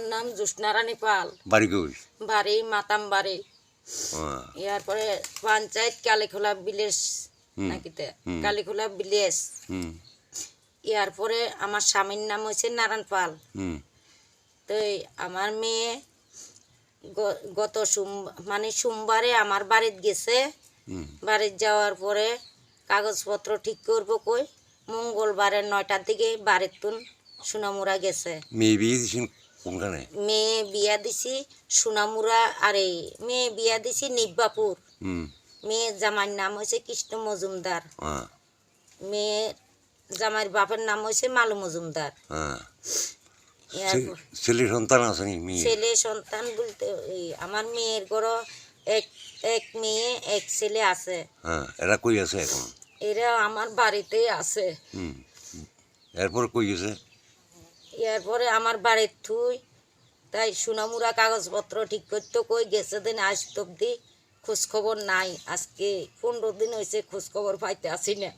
আমার নাম জ্যোৎস্নারানী পাল। বাড়ি কই? বাড়ি মাতাম বাড়ি ইয়ার পরে পঞ্চায়েত কালীখোলা হুম, নাকিতে। কালীখোলা হুম। ইয়ার পরে আমার স্বামীর নাম হচ্ছে নারায়ণ পাল। তো আমার মেয়ে গত সোম মানে সোমবারে আমার বাড়িতে গেছে। বাড়িতে যাওয়ার পরে কাগজপত্র ঠিক করব কই? মঙ্গলবারে নয়টার দিকে বাড়ির তুন সোনামুরা গেছে। মেয়ে কোনখানে মেয়ে বিয়া দিছি সোনামুরা আরে মেয়ে বিয়া দিছি নিব্বাপুর। মেয়ে জামাইয়ের নাম হয়েছে কৃষ্ণ মজুমদার। হ্যাঁ। মেয়ে জামাইয়ের বাপের নাম হয়েছে মালু মজুমদার। হ্যাঁ। ছেলে সন্তান আছে ছেলে সন্তান বলতে আমার মেয়ের ঘর এক এক মেয়ে এক ছেলে আছে। হ্যাঁ এরা কই আছে এখন? এরা আমার বাড়িতেই আছে। এরপর কই গেছে? এরপরে আমার বাড়ির থুই। তাই সুনামুরা কাগজপত্র ঠিক করতে কই গেছে দিন আসত অব্দি খোঁজখবর নাই। আজকে পনেরো দিন হয়েছে খোঁজখবর পাইতে আসি না।